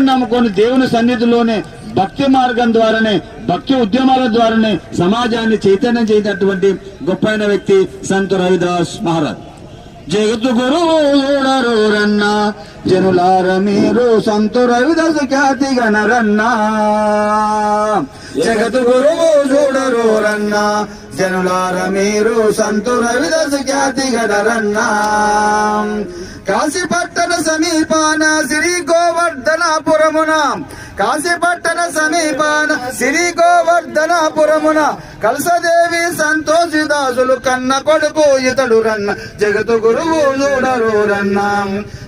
దేవుని నమ్ముకొని దేవుని సన్నిధిలోనే భక్తి మార్గం ద్వారానే భక్తి ఉద్యమాల ద్వారానే సమాజాన్ని చైతన్యం చేసినటువంటి గొప్పైన వ్యక్తి సంత రవిదాస్ మహారాజ్ జగత్ గురువు జనులార మీరు సంతు రవిదాస్ ఖ్యాతి గణరన్న జగత్ గురువు చూడరూరన్న జనులార మీరు సంతు రవిదాస్ ఖ్యాతి గణరన్న కాశీపట్టణ సమీపాన శ్రీ గోవర్ధనపురమున కాశీపట్టణ సమీపాన శ్రీ గోవర్ధనపురమున కలసదేవి సంతోషిదాసులు కన్న కొడుకు ఇతడు రన్న జగతు గురువు చూడరు రన్న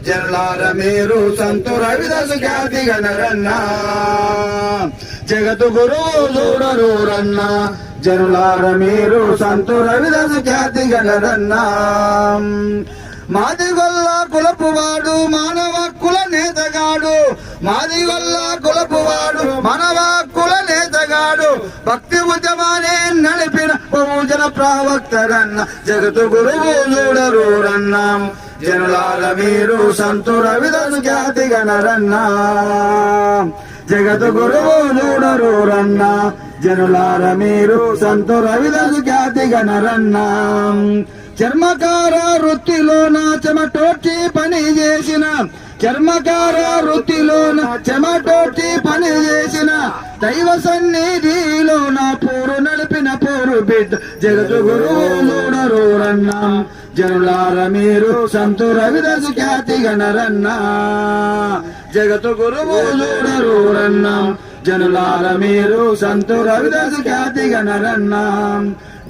జల్లార మీరు సంతు రవిదాసు ఖ్యాతి గణరన్న జగతు గురువు చూడరు రన్న జనులార మీరు సంతు రవిదాసు ఖ్యాతి గణరన్నా. మాదిగొల్ల కులపువాడు మానవ కుల నేతగాడు మాదిగొల్ల కులపువాడు మనవా కుల నేతగాడు. భక్తి ఉద్యమానే నడిపిన బహుజన ప్రవక్తరన్న జగతు గురువు చూడరు రన్నాం జనులాల మీరు సంతు రవిదను ఖ్యాతి గణరన్నా. జగతు గురువు చూడరు రన్న జనులార మీరు సంతు రవిదాసు ఖ్యాతి గణరన్నా. చర్మకార వృత్తిలోన చెమటోర్చి పని చేసిన చర్మకార వృత్తిలోన చెమటోటి పని చేసిన దైవ సన్నిధిలోన పూరు నడిపిన పూరు బిడ్డ. జగతు గురువు చూడరు జనులార మీరు సంతు రవిదాసు ఖ్యాతి గణరన్నా. జగతు గురువు చూడరూరన్నాం జనులార మీరు సంతు రవిదాసు ఖ్యాతి గణరన్నా.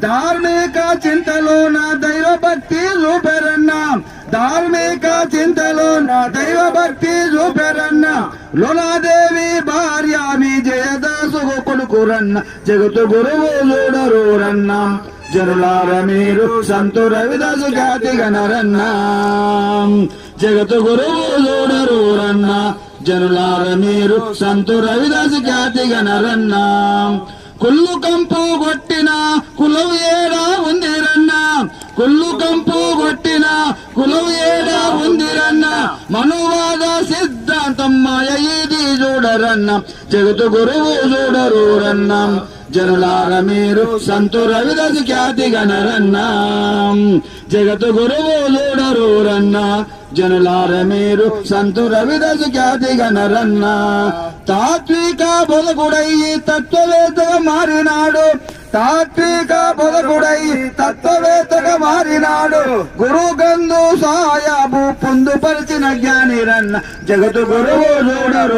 ధార్మిక చింతలోన దైవ భక్తి చూపెరన్నా ధార్మిక చింతలోన దైవ భక్తి చూపెరన్న. లోలాదేవి భార్య మీ జయదాసు కొడుకురన్న. జగతు గురువు చూడరు రన్న. జరులార మీరు సంతు రవిదాసు ఖ్యాతి గణరన్నా. జగతు గురువు చూడరు రన్న. జనులార మీరు సంతు రవిదాసు ఖ్యాతి గణరన్నా. కుళ్ళు కంపు కొట్టిన కులవు ఏడా ఉందిరన్న. కుళ్ళు కంపు కులవు ఏడా ఉందిరన్న మనువాద సిద్ధాంతం మాయ ఇది చూడరన్న జగతు గురువు చూడరురన్న జనులార మీరు సంతు రవిదాసు ఖ్యాతి గణరన్న జగతు గురువు చూడరురన్న జనులార మీరు సంతు రవిదసు ఖ్యాతి గణరన్న. తాత్విక బొదకుడయ్యి తత్వవేత్తగా మారినాడు. తాత్విక బొదకుడయ్యి తత్వవేత్తగా మారినాడు. గురు గంధు సాయాబు పొందుపరిచిన జ్ఞాని రన్న జగతు గురువు చూడరు